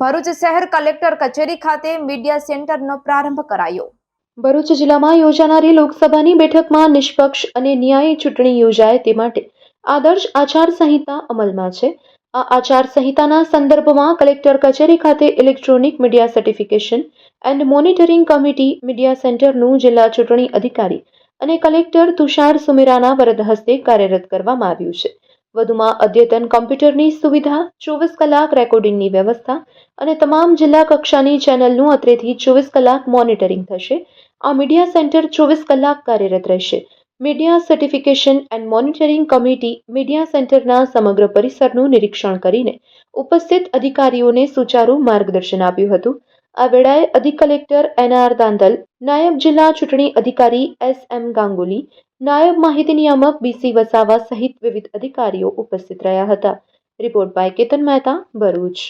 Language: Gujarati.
ભરૂચ શહેર કલેક્ટર કચેરી ખાતે મીડિયા સેન્ટરનો પ્રારંભ કરાયો. ભરૂચ જિલ્લામાં યોજાનારી લોકસભાની બેઠકમાં નિષ્પક્ષ અને ન્યાયી ચૂંટણી યોજાય તે માટે આદર્શ આચાર સંહિતા અમલમાં છે. આ આચાર સંહિતાના સંદર્ભમાં કલેક્ટર કચેરી ખાતે electronic media certification and monitoring committee media સેન્ટરનું જિલ્લા ચૂંટણી અધિકારી અને કલેક્ટર તુષાર સુમેરાના વરદ હસ્તે કાર્યરત કરવામાં આવ્યું છે. વધુમાં અદ્યતન કોમ્પ્યુટરની સુવિધા, ચોવીસ કલાક રેકોર્ડિંગની વ્યવસ્થા અને તમામ જિલ્લા કક્ષાની ચેનલનું અત્રેથી ચોવીસ કલાક મોનિટરિંગ થશે. આ મીડિયા સેન્ટર ચોવીસ કલાક કાર્યરત રહેશે. Media certification and monitoring committee media સેન્ટરના સમગ્ર પરિસરનું નિરીક્ષણ કરીને ઉપસ્થિત અધિકારીઓને સુચારુ માર્ગદર્શન આપ્યું હતું. આ વેળાએ અધિક કલેક્ટર એન આર દાંદલ, નાયબ જિલ્લા ચૂંટણી અધિકારી એસ એમ ગાંગુલી, નાયબ માહિતી નિયામક બીસી વસાવા સહિત વિવિધ અધિકારીઓ ઉપસ્થિત રહ્યા હતા. Report by Ketan Mehta, Bharuch.